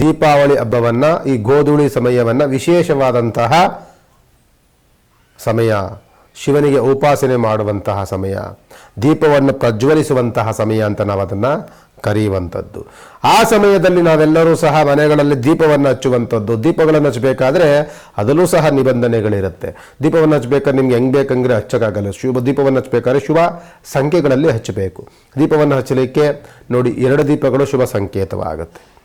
ದೀಪಾವಳಿ ಹಬ್ಬವನ್ನು, ಈ ಗೋಧೂಳಿ ಸಮಯವನ್ನು ವಿಶೇಷವಾದಂತಹ ಸಮಯ. ಶಿವನಿಗೆ ಉಪಾಸನೆ ಮಾಡುವಂತಹ ಸಮಯ. ದೀಪವನ್ನು ಪ್ರಜ್ವಲಿಸುವಂತಹ ಸಮಯ ಅಂತ ನಾವು ಅದನ್ನು ಕರೆಯುವಂಥದ್ದು. ಆ ಸಮಯದಲ್ಲಿ ನಾವೆಲ್ಲರೂ ಸಹ ಮನೆಗಳಲ್ಲಿ ದೀಪವನ್ನು ಹಚ್ಚುವಂಥದ್ದು. ದೀಪಗಳನ್ನು ಹಚ್ಚಬೇಕಾದ್ರೆ ಅದರಲ್ಲೂ ಸಹ ನಿಬಂಧನೆಗಳಿರುತ್ತೆ. ದೀಪವನ್ನು ಹಚ್ಚಬೇಕಾದ್ರೆ ನಿಮ್ಗೆ ಹೆಂಗೆ ಬೇಕಂದ್ರೆ ಹಚ್ಚಕ್ಕಾಗಲ್ಲ. ಶುಭ ದೀಪವನ್ನು ಹಚ್ಚಬೇಕಾದ್ರೆ ಶುಭ ಸಂಖ್ಯೆಗಳಲ್ಲಿ ಹಚ್ಚಬೇಕು. ದೀಪವನ್ನು ಹಚ್ಚಲಿಕ್ಕೆ ನೋಡಿ, ಎರಡು ದೀಪಗಳು ಶುಭ ಸಂಕೇತವಾಗುತ್ತೆ.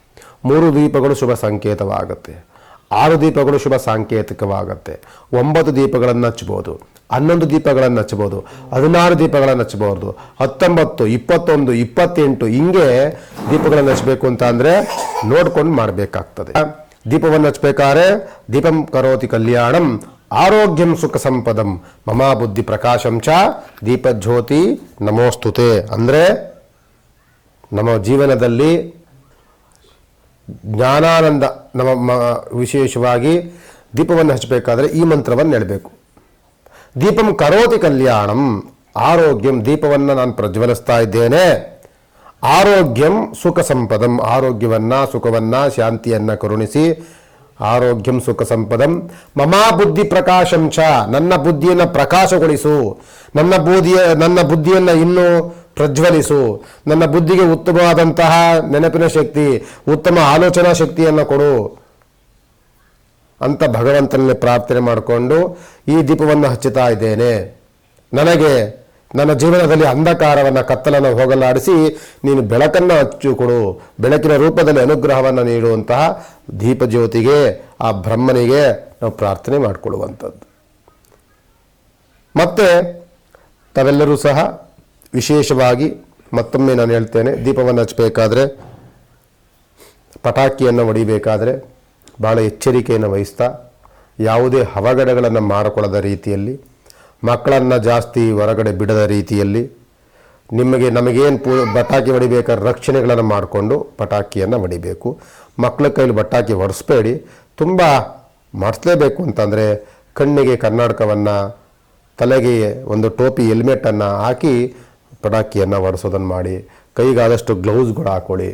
ಮೂರು ದೀಪಗಳು ಶುಭ ಸಂಕೇತವಾಗುತ್ತೆ. ಆರು ದೀಪಗಳು ಶುಭ ಸಾಂಕೇತಿಕವಾಗುತ್ತೆ. ಒಂಬತ್ತು ದೀಪಗಳನ್ನು ಹಚ್ಬೋದು ಹನ್ನೊಂದು ದೀಪಗಳನ್ನು ಹಚ್ಬೋದು ಹದಿನಾರು ದೀಪಗಳನ್ನು ಹಚ್ಬೋದು ಹತ್ತೊಂಬತ್ತು, ಇಪ್ಪತ್ತೊಂದು, ಇಪ್ಪತ್ತೆಂಟು ಹಿಂಗೆ ದೀಪಗಳನ್ನು ಹಚ್ಚಬೇಕು ಅಂತ ಅಂದರೆ ನೋಡ್ಕೊಂಡು ಮಾಡಬೇಕಾಗ್ತದೆ. ದೀಪವನ್ನು ಹಚ್ಬೇಕಾದ್ರೆ ದೀಪಂ ಕರೋತಿ ಕಲ್ಯಾಣಂ, ಆರೋಗ್ಯಂ ಸುಖ ಸಂಪದಂ, ಮಮಾ ಬುದ್ಧಿ ಪ್ರಕಾಶಂ ಚ, ದೀಪಜ್ಯೋತಿ ನಮೋಸ್ತುತೆ. ಅಂದರೆ ನಮ್ಮ ಜೀವನದಲ್ಲಿ ಜ್ಞಾನಾನಂದ ನಮ್ಮ ವಿಶೇಷವಾಗಿ ದೀಪವನ್ನು ಹಚ್ಚಬೇಕಾದ್ರೆ ಈ ಮಂತ್ರವನ್ನು ಹೇಳಬೇಕು. ದೀಪಂ ಕರೋತಿ ಕಲ್ಯಾಣಂ, ಆರೋಗ್ಯಂ ದೀಪವನ್ನು ನಾನು ಪ್ರಜ್ವಲಿಸ್ತಾ ಇದ್ದೇನೆ. ಆರೋಗ್ಯಂ ಸುಖ ಸಂಪದಂ, ಆರೋಗ್ಯವನ್ನು, ಸುಖವನ್ನು, ಶಾಂತಿಯನ್ನು ಕರುಣಿಸಿ, ಆರೋಗ್ಯಂ ಸುಖ ಸಂಪದಂ, ಮಮಾ ಬುದ್ಧಿ ಪ್ರಕಾಶಂ ಚ ನನ್ನ ಬುದ್ಧಿಯನ್ನು ಪ್ರಕಾಶಗೊಳಿಸು, ನನ್ನ ಬೂದಿಯ, ನನ್ನ ಬುದ್ಧಿಯನ್ನು ಇನ್ನೂ ಪ್ರಜ್ವಲಿಸು. ನನ್ನ ಬುದ್ಧಿಗೆ ಉತ್ತಮವಾದಂತಹ ನೆನಪಿನ ಶಕ್ತಿ, ಉತ್ತಮ ಆಲೋಚನಾ ಶಕ್ತಿಯನ್ನು ಕೊಡು ಅಂತ ಭಗವಂತನಲ್ಲಿ ಪ್ರಾರ್ಥನೆ ಮಾಡಿಕೊಂಡು ಈ ದೀಪವನ್ನು ಹಚ್ಚುತ್ತಾ ಇದ್ದೇನೆ. ನನಗೆ ನನ್ನ ಜೀವನದಲ್ಲಿ ಅಂಧಕಾರವನ್ನು, ಕತ್ತಲನ್ನು ಹೋಗಲಾಡಿಸಿ ನೀನು ಬೆಳಕನ್ನು ಹಚ್ಚು ಕೊಡು. ಬೆಳಕಿನ ರೂಪದಲ್ಲಿ ಅನುಗ್ರಹವನ್ನು ನೀಡುವಂತಹ ದೀಪಜ್ಯೋತಿಗೆ, ಆ ಬ್ರಹ್ಮನಿಗೆ ನಾವು ಪ್ರಾರ್ಥನೆ ಮಾಡಿಕೊಡುವಂಥದ್ದು ಮತ್ತೆ ತಾವೆಲ್ಲರೂ ಸಹ ವಿಶೇಷವಾಗಿ ಮತ್ತೊಮ್ಮೆ ನಾನು ಹೇಳ್ತೇನೆ, ದೀಪವನ್ನು ಹಚ್ಚಬೇಕಾದ್ರೆ ಪಟಾಕಿಯನ್ನು ಹೊಡಿಬೇಕಾದ್ರೆ ಭಾಳ ಎಚ್ಚರಿಕೆಯನ್ನು ವಹಿಸ್ತಾ, ಯಾವುದೇ ಅವಘಡಗಳನ್ನು ಮಾಡಿಕೊಳ್ಳದ ರೀತಿಯಲ್ಲಿ, ಮಕ್ಕಳನ್ನು ಜಾಸ್ತಿ ಹೊರಗಡೆ ಬಿಡದ ರೀತಿಯಲ್ಲಿ, ನಿಮಗೆ ನಮಗೇನು ಪೂ, ಪಟಾಕಿ ಹೊಡಿಬೇಕಾದ್ರೆ ರಕ್ಷಣೆಗಳನ್ನು ಮಾಡಿಕೊಂಡು ಪಟಾಕಿಯನ್ನು ಹೊಡಿಬೇಕು. ಮಕ್ಕಳ ಕೈಲಿ ಪಟಾಕಿ ಹೊಡೆಸ್ಬೇಡಿ. ತುಂಬ ಮಾಡಿಸ್ಲೇಬೇಕು ಅಂತಂದರೆ ಕಣ್ಣಿಗೆ ಕನ್ನಡಕವನ್ನು, ತಲೆಗೆ ಒಂದು ಟೋಪಿ ಹೆಲ್ಮೆಟನ್ನು ಹಾಕಿ ಪಟಾಕಿಯನ್ನು ಹೊಡೆಸೋದನ್ನು ಮಾಡಿ ಕೈಗಾದಷ್ಟು ಗ್ಲೌಸ್ಗಳು ಹಾಕೊಳ್ಳಿ.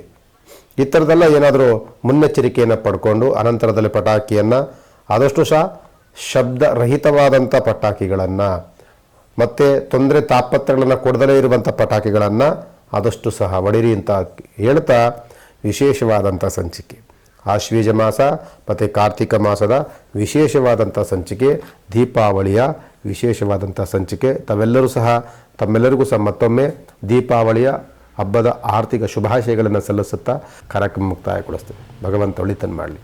ಈ ಥರದ್ದೆಲ್ಲ ಏನಾದರೂ ಮುನ್ನೆಚ್ಚರಿಕೆಯನ್ನು ಪಡ್ಕೊಂಡು ಅನಂತರದಲ್ಲಿ ಪಟಾಕಿಯನ್ನು ಆದಷ್ಟು ಸಹ ಶಬ್ದರಹಿತವಾದಂಥ ಪಟಾಕಿಗಳನ್ನು ಮತ್ತು ತೊಂದರೆ ತಾಪತ್ರಗಳನ್ನು ಕೊಡದಲೇ ಇರುವಂಥ ಪಟಾಕಿಗಳನ್ನು ಆದಷ್ಟು ಸಹ ಹೊಡಿರಿ ಅಂತ ಹೇಳ್ತಾ ವಿಶೇಷವಾದಂಥ ಸಂಚಿಕೆ. ಆಶ್ವೀಜ ಮಾಸ ಮತ್ತು ಕಾರ್ತಿಕ ಮಾಸದ ವಿಶೇಷವಾದಂಥ ಸಂಚಿಕೆ, ದೀಪಾವಳಿಯ ವಿಶೇಷವಾದಂಥ ಸಂಚಿಕೆ, ತಾವೆಲ್ಲರೂ ಸಹ ತಮ್ಮೆಲ್ಲರಿಗೂ ಸಹ ಮತ್ತೊಮ್ಮೆ ದೀಪಾವಳಿಯ ಹಬ್ಬದ ಆರ್ಥಿಕ ಶುಭಾಶಯಗಳನ್ನು ಸಲ್ಲಿಸುತ್ತಾ ಕಾರ್ಯಕ್ರಮ ಮುಕ್ತಾಯಗೊಳಿಸ್ತೇವೆ ಭಗವಂತ ಒಳಿತನ್ನು ಮಾಡಲಿ.